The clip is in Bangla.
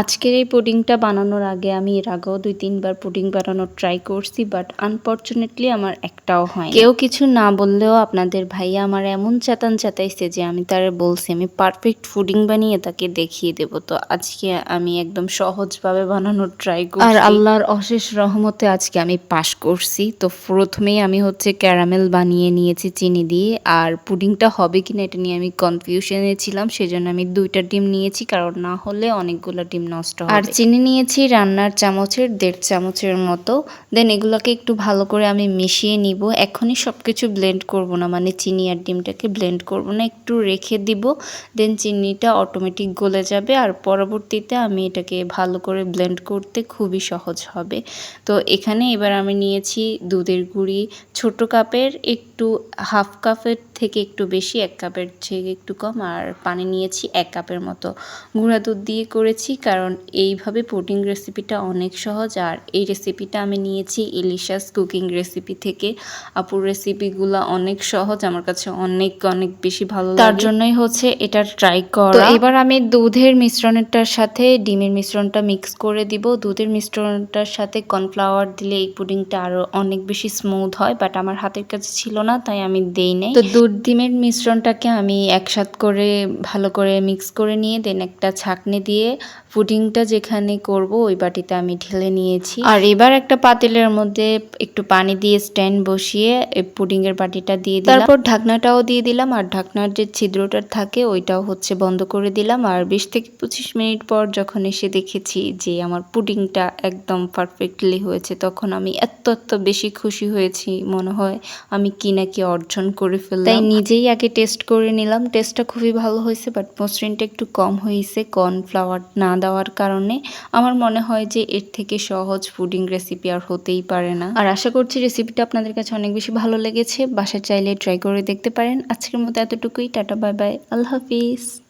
আজকের এই পুডিংটা বানানোর আগে আমি এর আগেও দুই তিনবার পুডিং বানানোর ট্রাই করছি বাট আনফর্চুনেটলি আমার একটাও হয় কেউ কিছু না বললেও আপনাদের ভাইয়া আমার এমন চেতান চেতাইছে যে আমি তারে বলছি, আমি পারফেক্ট পুডিং বানিয়ে তাকে দেখিয়ে দেব। তো আজকে আমি একদম সহজভাবে বানানোর ট্রাই করছি। আর আল্লাহর অশেষ রহমতে আজকে আমি পাশ করছি। তো প্রথমেই আমি হচ্ছে ক্যারামেল বানিয়ে নিয়েছি চিনি দিয়ে। আর পুডিংটা হবে কিনা এটা নিয়ে আমি কনফিউশনে ছিলাম, সেজন্য আমি দুইটা ডিম নিয়েছি, কারণ না হলে অনেকগুলো ডিম নষ্ট হবে। আর চিনি নিয়েছি রান্নার চামচের দেড় চামচের মতো। দেন এগুলোকে একটু ভালো করে আমি মিশিয়ে নিব। এখনই সব কিছু ব্লেন্ড করব না মানে চিনি আর ডিমটাকে ব্লেন্ড করব না একটু রেখে দিব। দেন চিনিটা অটোমেটিক গলে যাবে আর পরবর্তীতে আমি এটাকে ভালো করে ব্লেন্ড করতে খুবই সহজ হবে। তো এখানে এবার আমি নিয়েছি দুধের গুঁড়ি ছোট কাপের একটু হাফ কাপের থেকে একটু বেশি এক কাপের থেকে একটু কম আর পানি নিয়েছি এক কাপের মতো। গুঁড়া দুধ দিয়ে করেছি কারণ এইভাবে পুডিং রেসিপিটা অনেক সহজ আর এই রেসিপিটা আমি নিয়েছি ইলিশাস কুকিং রেসিপি থেকে। আপুর রেসিপিগুলো অনেক সহজ আমার কাছে অনেক অনেক বেশি ভালো তার জন্যই হচ্ছে এটা ট্রাই করা। এবার আমি দুধের মিশ্রণটার সাথে ডিমের মিশ্রণটা মিক্স করে দিব। দুধের মিশ্রণটার সাথে কর্নফ্লাওয়ার দিলে এই পুডিংটা আরও অনেক বেশি স্মুথ হয় বাট আমার হাতের কাছে ছিল না তাই আমি দেই নাই। তো দুধ ডিমের মিশ্রণটাকে আমি একসাথ করে ভালো করে মিক্স করে নিয়ে দেন একটা ছাকনি দিয়ে পুডিংটা যেখানে করব ওই বাটিতে আমি ঢেলে নিয়েছি। আর এবার একটা পাতিলের মধ্যে একটু পানি দিয়ে স্ট্যান্ড বসিয়ে এই পুডিংয়ের বাটিটা দিয়ে দিলাম। তারপর ঢাকনাটাও দিয়ে দিলাম আর ঢাকনার যে ছিদ্রটা থাকে ওইটাও হচ্ছে বন্ধ করে দিলাম। আর বিশ থেকে পঁচিশ মিনিট পর যখন এসে দেখেছি যে আমার পুডিংটা একদম পারফেক্টলি হয়েছে তখন আমি এত এত বেশি খুশি হয়েছি মনে হয় আমি কি নাকি অর্জন করে ফেললাম। তাই নিজেই আগে টেস্ট করে নিলাম। টেস্টটা খুবই ভালো হয়েছে বাট মসৃণটা একটু কম হয়েছে কর্নফ্লাওয়ার না দেওয়ার কারণে। আমার মনে হয় যে এর থেকে সহজ ফুডিং রেসিপি আর হতেই পারে না। আর আশা করছি রেসিপিটা আপনাদের কাছে অনেক বেশি ভালো লেগেছে। বাসায় চাইলে ট্রাই করে দেখতে পারেন। আজকের মতো এতটুকুই। টাটা বাই বাই আল্লাহ হাফিজ।